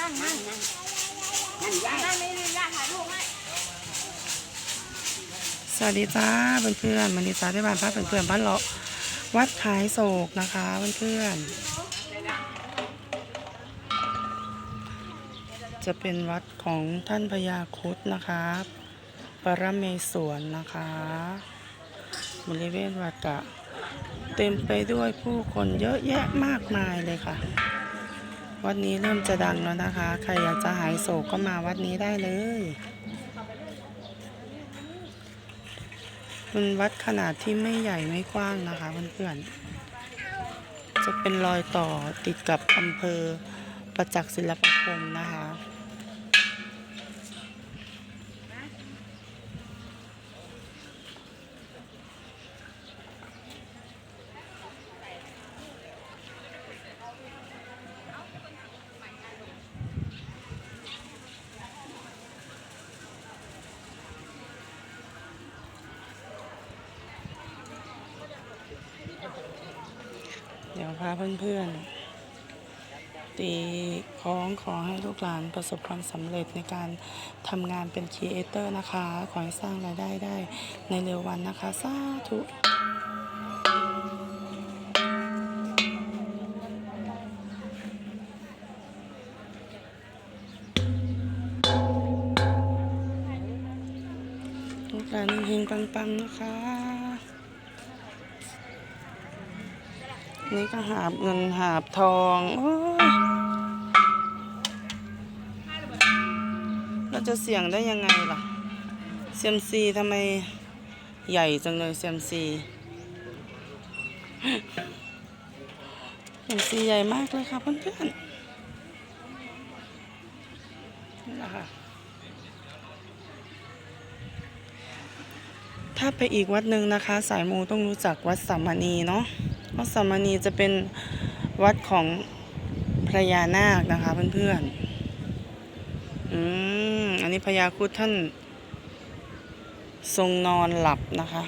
นั่งนั่งนั่งนั่งย่านั่งนี่นี่ย่าถ่ายรูปให้สวัสดีจ้าเพื่อนๆมันดีจ้าที่บ้านพักเพื่อนๆบ้านเลาะวัดขายโศกนะคะเพื่อนๆจะเป็นวัดของท่านพญาคุดนะคะปรเมศวรนะคะบริเวณวัดกะเต็มไปด้วยผู้คนเยอะแยะมากมายเลยค่ะ วัดนี้เริ่มจะดังแล้วนะคะ ใครอยากจะหายโศกก็มาวัดนี้ได้เลยเป็นวัดขนาดที่ไม่ใหญ่ไม่กว้างนะคะเพื่อนๆ จะเป็นรอยต่อติดกับอำเภอประจักษ์ศิลปาคมนะคะ เพาเพื่อนๆ ตีคล้องขอให้ลูกหลานประสบความสำเร็จในการทำงานเป็นครีเอเตอร์นะคะ ขอให้สร้างรายได้ได้ในเร็ววันนะคะ สาธุลูกหลานเฮงปังๆนะคะ นี่ก็หาบเงินหาบทองอเราจะเสี่ยงได้ยังไงล่ะเซียมซีทำไมใหญ่จังเลยเซียมซีเซียมซีใหญ่มากเลยค่ะเพื่อนๆนี่แหละค่ะถ้าไปอีกวัดหนึ่งนะคะ สายมูต้องรู้จักวัดสามณีเนาะ วัดสามณีจะเป็นวัดของพระยานาคนะคะเพื่อนๆ อืม อันนี้พญาคุดท่าน ทรงนอนหลับนะคะ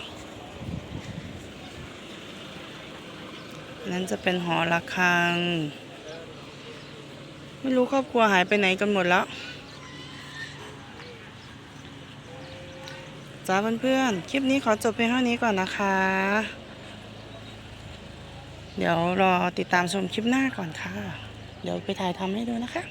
นั้นจะเป็นหอระฆัง ไม่รู้ครอบครัวหายไปไหนกันหมดแล้วจ้าเพื่อนๆ คลิปนี้ขอจบเพียงเท่านี้ก่อนนะคะ เดี๋ยวรอติดตามชมคลิปหน้าก่อนค่ะ เดี๋ยวไปถ่ายทำให้ดูนะคะ